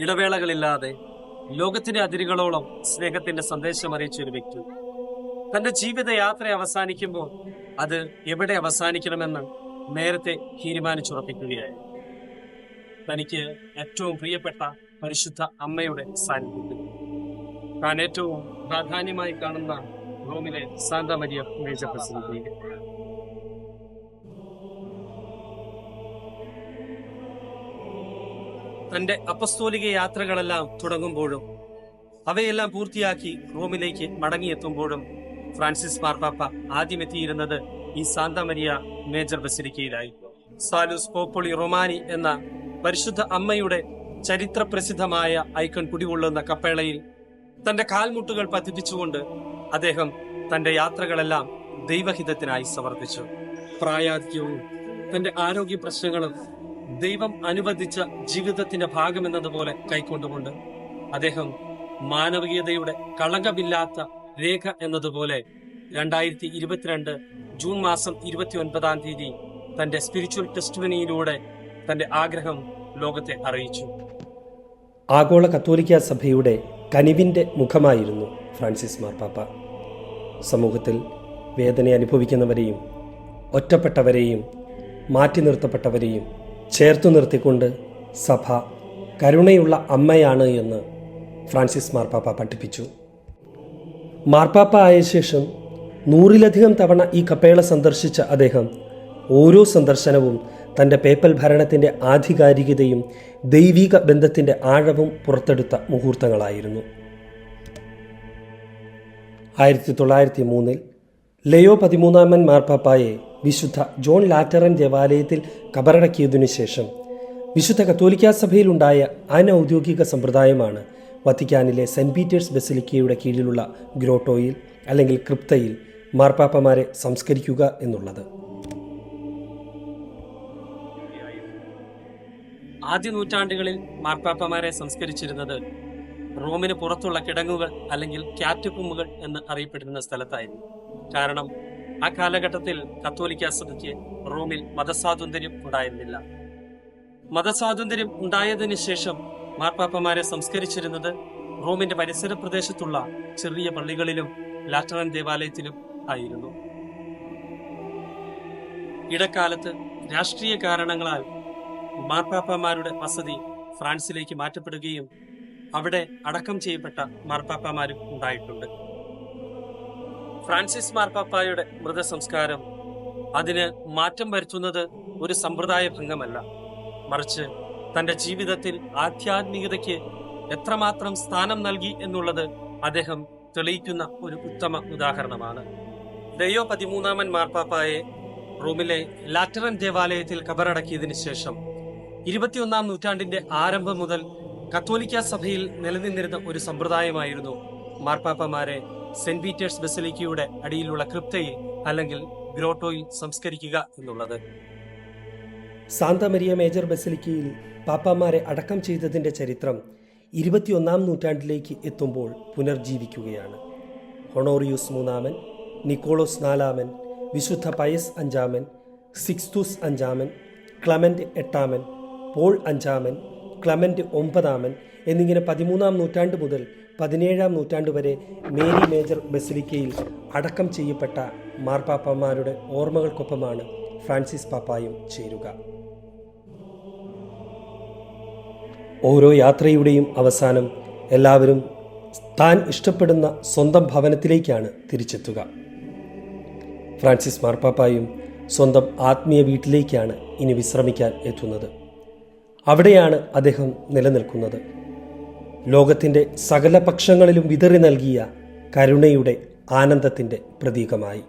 ഇടവേളകളില്ലാതെ ലോകത്തിന്റെ അതിരുകളോളം സ്നേഹത്തിന്റെ സന്ദേശം അറിയിച്ച ഒരു വ്യക്തി. തന്റെ ജീവിതയാത്ര അവസാനിക്കുമ്പോൾ അത് എവിടെ അവസാനിക്കണമെന്ന് നേരത്തെ തീരുമാനിച്ചുറപ്പിക്കുകയായി. തനിക്ക് ഏറ്റവും പ്രിയപ്പെട്ട പരിശുദ്ധ അമ്മയുടെ സാന്നിധ്യം താൻ ഏറ്റവും പ്രാധാന്യമായി കാണുന്ന റോമിലെ സാന്താ മരിയ മേജർ ബസിലിക്കയിൽ തന്റെ അപ്പസ്തോലിക യാത്രകളെല്ലാം തുടങ്ങുമ്പോഴും അവയെല്ലാം പൂർത്തിയാക്കി റോമിലേക്ക് മടങ്ങിയെത്തുമ്പോഴും ഫ്രാൻസിസ് മാർപ്പാപ്പ ആദ്യം എത്തിയിരുന്നത് ഈ സാന്താമരിയ മേജർ ബസിലിക്കയിലായി. സാലൂസ് പോപ്പൊളി റൊമാനി എന്ന പരിശുദ്ധ അമ്മയുടെ ചരിത്ര പ്രസിദ്ധമായ ഐക്കൺ കുടികൊള്ളുന്ന കപ്പേളയിൽ തന്റെ കാൽമുട്ടുകൾ പതിപ്പിച്ചുകൊണ്ട് അദ്ദേഹം തന്റെ യാത്രകളെല്ലാം ദൈവഹിതത്തിനായി സമർപ്പിച്ചു. പ്രായാധിക്യവും തന്റെ ആരോഗ്യ പ്രശ്നങ്ങളും ദൈവം അനുവദിച്ച ജീവിതത്തിന്റെ ഭാഗമെന്നതുപോലെ കൈക്കൊണ്ടുകൊണ്ട് അദ്ദേഹം മാനവികതയുടെ കളങ്കമില്ലാത്ത രേഖ എന്നതുപോലെ രണ്ടായിരത്തി ഇരുപത്തിരണ്ട് ജൂൺ മാസം ഇരുപത്തി ഒൻപതാം തീയതി തന്റെ സ്പിരിച്വൽ ടെസ്റ്റിമനിയിലൂടെ തന്റെ ആഗ്രഹം ലോകത്തെ അറിയിച്ചു. ആഗോള കത്തോലിക്ക സഭയുടെ കനിവിന്റെ മുഖമായിരുന്നു ഫ്രാൻസിസ് മാർപ്പാപ്പ സമൂഹത്തിൽ വേദന അനുഭവിക്കുന്നവരെയും ഒറ്റപ്പെട്ടവരെയും മാറ്റി നിർത്തപ്പെട്ടവരെയും ചേർത്തു നിർത്തിക്കൊണ്ട് സഭ കരുണയുള്ള അമ്മയാണ് എന്ന് ഫ്രാൻസിസ് മാർപ്പാപ്പ പഠിപ്പിച്ചു. മാർപ്പാപ്പ ആയ ശേഷം നൂറിലധികം തവണ ഈ കപ്പേള സന്ദർശിച്ച അദ്ദേഹം ഓരോ സന്ദർശനവും തന്റെ പേപ്പൽ ഭരണത്തിന്റെ ആധികാരികതയും ദൈവിക ബന്ധത്തിന്റെ ആഴവും പുറത്തെടുത്ത മുഹൂർത്തങ്ങളായിരുന്നു. ആയിരത്തി തൊള്ളായിരത്തി മൂന്നിൽ ലയോ പതിമൂന്നാമൻ മാർപ്പാപ്പായെ വിശുദ്ധ ജോൺ ലാറ്ററൻ ദേവാലയത്തിൽ കബറടക്കിയതിനു ശേഷം വിശുദ്ധ കത്തോലിക്കാ സഭയിലുണ്ടായ അനൗദ്യോഗിക സമ്പ്രദായമാണ് വത്തിക്കാനിലെ സെന്റ് പീറ്റേഴ്സ് ബസിലിക്കയുടെ കീഴിലുള്ള ഗ്രോട്ടോയിൽ അല്ലെങ്കിൽ ക്രിപ്തയിൽ മാർപ്പാപ്പമാരെ സംസ്കരിക്കുക എന്നുള്ളത്. ആദ്യ നൂറ്റാണ്ടുകളിൽ മാർപ്പാപ്പമാരെ സംസ്കരിച്ചിരുന്നത് റോമിന് പുറത്തുള്ള കിടങ്ങുകൾ അല്ലെങ്കിൽ ക്യാറ്റുകുമ്മുകൾ എന്ന് അറിയപ്പെട്ടിരുന്ന സ്ഥലത്തായിരുന്നു. കാരണം ആ കാലഘട്ടത്തിൽ കത്തോലിക്ക സഭയ്ക്ക് റോമിൽ മതസ്വാതന്ത്ര്യം ഉണ്ടായിരുന്നില്ല. മതസ്വാതന്ത്ര്യം ഉണ്ടായതിനു ശേഷം മാർപ്പാപ്പമാരെ സംസ്കരിച്ചിരുന്നത് റോമിന്റെ പരിസര പ്രദേശത്തുള്ള ചെറിയ പള്ളികളിലും ലാറ്ററൻ ദേവാലയത്തിലും ആയിരുന്നു. ഇടക്കാലത്ത് രാഷ്ട്രീയ കാരണങ്ങളാൽ മാർപ്പാപ്പമാരുടെ വസതി ഫ്രാൻസിലേക്ക് മാറ്റപ്പെടുകയും അവിടെ അടക്കം ചെയ്യപ്പെട്ട മാർപ്പാപ്പമാരും ഉണ്ടായിട്ടുണ്ട്. ഫ്രാൻസിസ് മാർപ്പാപ്പായുടെ മൃതസംസ്കാരം അതിന് മാറ്റം വരുത്തുന്നത് ഒരു സമ്പ്രദായ ഭംഗമല്ല. മറിച്ച് തന്റെ ജീവിതത്തിൽ ആധ്യാത്മികതയ്ക്ക് എത്രമാത്രം സ്ഥാനം നൽകി എന്നുള്ളത് അദ്ദേഹം തെളിയിക്കുന്ന ഒരു ഉത്തമ ഉദാഹരണമാണ്. ദയോ പതിമൂന്നാമൻ മാർപ്പാപ്പായെ റോമിലെ ലാറ്ററൻ ദേവാലയത്തിൽ കബറടക്കിയതിനു ശേഷം ഇരുപത്തിയൊന്നാം നൂറ്റാണ്ടിന്റെ ആരംഭം മുതൽ കത്തോലിക്ക സഭയിൽ നിലനിന്നിരുന്ന ഒരു സമ്പ്രദായമായിരുന്നു മാർപ്പാപ്പമാരെ സെന്റ് പീറ്റേഴ്സ് ബസലിക്കയുടെ അടിയിലുള്ള ക്രിപ്തയിൽ അല്ലെങ്കിൽ ഗ്രോട്ടോയിൽ സംസ്കരിക്കുക എന്നുള്ളത്. സാന്താമരിയ മേജർ ബസിലിക്കയിൽ പാപ്പാമാരെ അടക്കം ചെയ്തതിന്റെ ചരിത്രം ഇരുപത്തിയൊന്നാം നൂറ്റാണ്ടിലേക്ക് എത്തുമ്പോൾ പുനർജീവിക്കുകയാണ്. ഹൊണോറിയൂസ് മൂന്നാമൻ നിക്കോളോസ് നാലാമൻ വിശുദ്ധ പയസ് അഞ്ചാമൻ സിക്സ്തുസ് അഞ്ചാമൻ ക്ലമന്റ് എട്ടാമൻ പോൾ അഞ്ചാമൻ ക്ലമന്റ് ഒമ്പതാമൻ എന്നിങ്ങനെ പതിമൂന്നാം നൂറ്റാണ്ട് മുതൽ പതിനേഴാം നൂറ്റാണ്ട് വരെ മേരി മേജർ ബസിലിക്കയിൽ അടക്കം ചെയ്യപ്പെട്ട മാർപ്പാപ്പമാരുടെ ഓർമ്മകൾക്കൊപ്പമാണ് ഫ്രാൻസിസ് പാപ്പായും ചേരുക. ഓരോ യാത്രയുടെയും അവസാനം എല്ലാവരും താൻ ഇഷ്ടപ്പെടുന്ന സ്വന്തം ഭവനത്തിലേക്കാണ് തിരിച്ചെത്തുക. ഫ്രാൻസിസ് മാർപ്പാപ്പായും സ്വന്തം ആത്മീയ വീട്ടിലേക്കാണ് ഇനി വിശ്രമിക്കാൻ എത്തുന്നത്. അവിടെയാണ് അദ്ദേഹം നിലനിൽക്കുന്നത്. ലോകത്തിന്റെ സകല പക്ഷങ്ങളിലും വിതറി നൽകിയ കരുണയുടെ ആനന്ദത്തിന്റെ പ്രതീകമായി.